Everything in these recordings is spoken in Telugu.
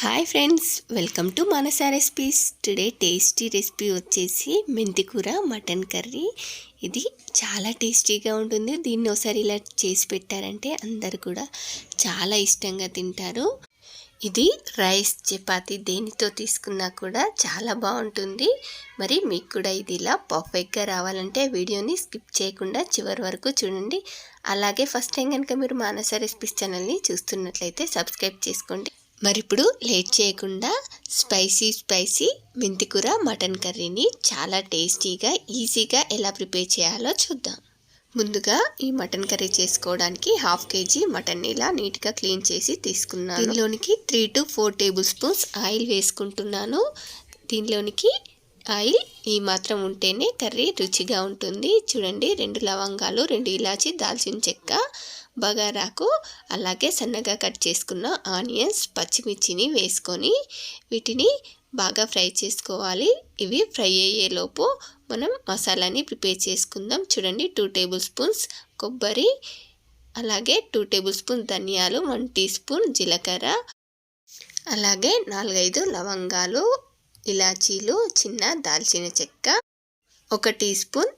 Hi friends welcome to Manasa recipes today tasty recipe వచ్చేసి మెంతికూర మటన్ కర్రీ. ఇది చాలా టేస్టీగా ఉంటుంది. దీన్ని ఒకసారి ఇలా చేసి పెట్టారంటే అందరు కూడా చాలా ఇష్టంగా తింటారు. ఇది రైస్ చపాతి దేనితో తీసుకున్నా కూడా చాలా బాగుంటుంది. మరి మీకు కూడా ఇది ఇలా పర్ఫెక్ట్గా రావాలంటే వీడియోని స్కిప్ చేయకుండా చివరి వరకు చూడండి. అలాగే ఫస్ట్ టైం కనుక మీరు మానస రెసిపీస్ ఛానల్ని చూస్తున్నట్లయితే సబ్స్క్రైబ్ చేసుకోండి. మరి ఇప్పుడు లేట్ చేయకుండా స్పైసీ స్పైసీ మెంతికూర మటన్ కర్రీని చాలా టేస్టీగా ఈజీగా ఎలా ప్రిపేర్ చేయాలో చూద్దాం. ముందుగా ఈ మటన్ కర్రీ చేసుకోవడానికి హాఫ్ కేజీ మటన్ ఇలా నీట్గా క్లీన్ చేసి తీసుకున్నాను. దీనిలోనికి three to four tablespoons oil వేసుకుంటున్నాను. దీనిలోనికి ఆయిల్ ఈ మాత్రం ఉంటేనే కర్రీ రుచిగా ఉంటుంది. చూడండి రెండు లవంగాలు రెండు ఇలాచి దాల్చిన చెక్క బగారాకు అలాగే సన్నగా కట్ చేసుకున్న ఆనియన్స్ పచ్చిమిర్చిని వేసుకొని వీటిని బాగా ఫ్రై చేసుకోవాలి. ఇవి ఫ్రై అయ్యేలోపు మనం మసాలాని ప్రిపేర్ చేసుకుందాం. చూడండి టూ టేబుల్ స్పూన్స్ కొబ్బరి అలాగే టూ టేబుల్ స్పూన్ ధనియాలు వన్ టీ స్పూన్ జీలకర్ర అలాగే నాలుగైదు లవంగాలు ఇలాచీలు చిన్న దాల్చిన చెక్క ఒక టీ స్పూన్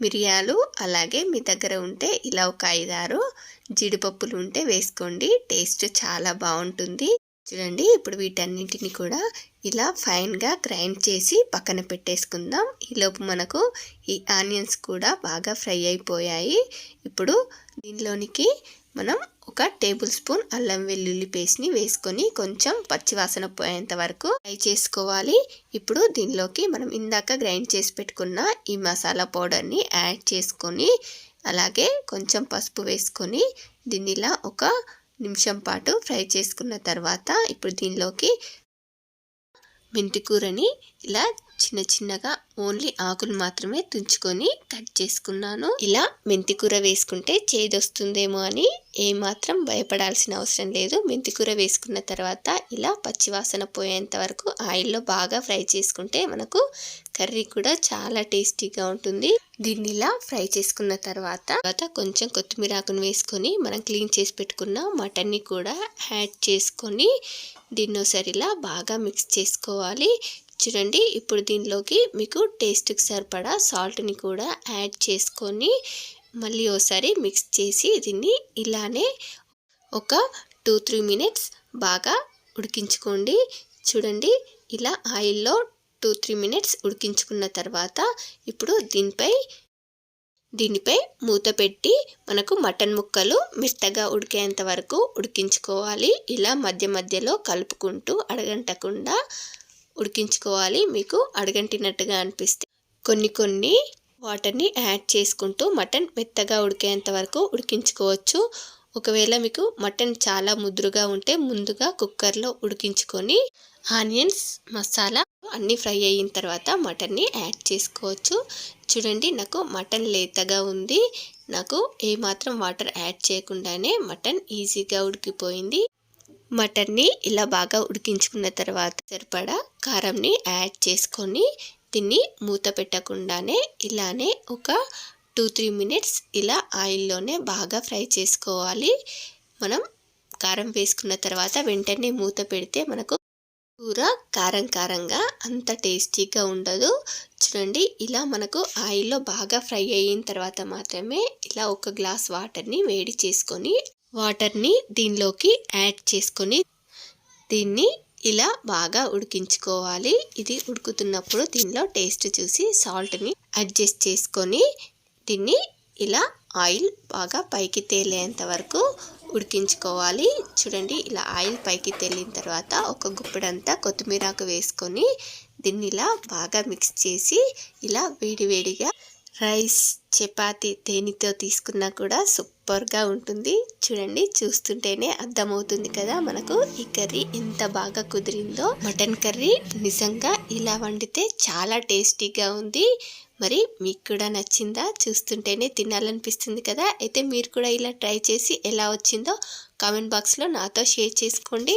మిరియాలు అలాగే మీ దగ్గర ఉంటే ఇలా ఒక ఐదారు జీడిపప్పులు ఉంటే వేసుకోండి. టేస్ట్ చాలా బాగుంటుంది. చూడండి ఇప్పుడు వీటన్నింటిని కూడా ఇలా ఫైన్గా గ్రైండ్ చేసి పక్కన పెట్టేసుకుందాం. ఈలోపు మనకు ఈ ఆనియన్స్ కూడా బాగా ఫ్రై అయిపోయాయి. ఇప్పుడు దీనిలోనికి మనం ఒక టేబుల్ స్పూన్ అల్లం వెల్లుల్లి పేస్ట్ని వేసుకొని కొంచెం పచ్చివాసన పోయేంత వరకు ఫ్రై చేసుకోవాలి. ఇప్పుడు దీనిలోకి మనం ఇందాక గ్రైండ్ చేసి పెట్టుకున్న ఈ మసాలా పౌడర్ని యాడ్ చేసుకొని అలాగే కొంచెం పసుపు వేసుకొని దీనిలా ఒక నిమిషం పాటు ఫ్రై చేసుకున్న తర్వాత ఇప్పుడు దీనిలోకి మెంతికూరని ఇలా చిన్న చిన్నగా ఓన్లీ ఆకులు మాత్రమే తుంచుకొని కట్ చేసుకున్నాను. ఇలా మెంతికూర వేసుకుంటే చేదొస్తుందేమో అని ఏమాత్రం భయపడాల్సిన అవసరం లేదు. మెంతికూర వేసుకున్న తర్వాత ఇలా పచ్చివాసన పోయేంత వరకు ఆయిల్లో బాగా ఫ్రై చేసుకుంటే మనకు కర్రీ కూడా చాలా టేస్టీగా ఉంటుంది. దీన్ని ఇలా ఫ్రై చేసుకున్న తర్వాత తర్వాత కొంచెం కొత్తిమీర ఆకును వేసుకొని మనం క్లీన్ చేసి పెట్టుకున్న మటన్ని కూడా యాడ్ చేసుకొని దీన్ని ఒకసారిలా బాగా మిక్స్ చేసుకోవాలి. చూడండి. ఇప్పుడు దీనిలోకి మీకు టేస్ట్కి సరిపడా సాల్ట్ని కూడా యాడ్ చేసుకొని మళ్ళీ ఒకసారి మిక్స్ చేసి దీన్ని ఇలానే ఒక టూ త్రీ మినిట్స్ బాగా ఉడికించుకోండి. చూడండి. ఇలా ఆయిల్లో టూ త్రీ మినిట్స్ ఉడికించుకున్న తర్వాత ఇప్పుడు దీనిపై దీనిపై మూత పెట్టి మనకు మటన్ ముక్కలు మెత్తగా ఉడికేంత వరకు ఉడికించుకోవాలి. ఇలా మధ్య మధ్యలో కలుపుకుంటూ అడగంటకుండా ఉడికించుకోవాలి. మీకు అడగంటినట్టుగా అనిపిస్తే. కొన్ని కొన్ని వాటర్ని యాడ్ చేసుకుంటూ మటన్ మెత్తగా ఉడికేంత వరకు ఉడికించుకోవచ్చు. ఒకవేళ మీకు మటన్ చాలా ముదురుగా ఉంటే ముందుగా కుక్కర్లో ఉడికించుకొని ఆనియన్స్ మసాలా అన్నీ ఫ్రై అయిన తర్వాత మటన్ని యాడ్ చేసుకోవచ్చు. చూడండి నాకు మటన్ లేతగా ఉంది. నాకు ఏమాత్రం వాటర్ యాడ్ చేయకుండానే మటన్ ఈజీగా ఉడికిపోయింది. మటన్ని ఇలా బాగా ఉడికించుకున్న తర్వాత సరిపడా కారంని యాడ్ చేసుకొని దీన్ని మూత పెట్టకుండానే ఇలానే ఒక టూ త్రీ మినిట్స్ ఇలా ఆయిల్లోనే బాగా ఫ్రై చేసుకోవాలి. మనం కారం వేసుకున్న తర్వాత వెంటనే మూత పెడితే మనకు కూర కారం కారంగా అంత టేస్టీగా ఉండదు. చూడండి ఇలా మనకు ఆయిల్లో బాగా ఫ్రై అయిన తర్వాత మాత్రమే ఇలా ఒక గ్లాస్ వాటర్ని వేడి చేసుకొని వాటర్ని దీనిలోకి యాడ్ చేసుకొని దీన్ని ఇలా బాగా ఉడికించుకోవాలి. ఇది ఉడుకుతున్నప్పుడు దీనిలో టేస్ట్ చూసి సాల్ట్ని అడ్జస్ట్ చేసుకొని దీన్ని ఇలా ఆయిల్ బాగా పైకి తేలేంత వరకు ఉడికించుకోవాలి. చూడండి ఇలా ఆయిల్ పైకి తేలిన తర్వాత ఒక గుప్పెడంతా కొత్తిమీరాకు వేసుకొని దీన్ని ఇలా బాగా మిక్స్ చేసి ఇలా వేడివేడిగా రైస్ చపాతి దేనితో తీసుకున్నా కూడా సూపర్గా ఉంటుంది. చూడండి చూస్తుంటేనే అర్థమవుతుంది కదా మనకు ఈ కర్రీ ఎంత బాగా కుదిరిందో. మటన్ కర్రీ నిజంగా ఇలా వండితే చాలా టేస్టీగా ఉంది. మరి మీకు కూడా నచ్చిందా? చూస్తుంటేనే తినాలనిపిస్తుంది కదా. అయితే మీరు కూడా ఇలా ట్రై చేసి ఎలా వచ్చిందో కామెంట్ బాక్స్లో నాతో షేర్ చేసుకోండి.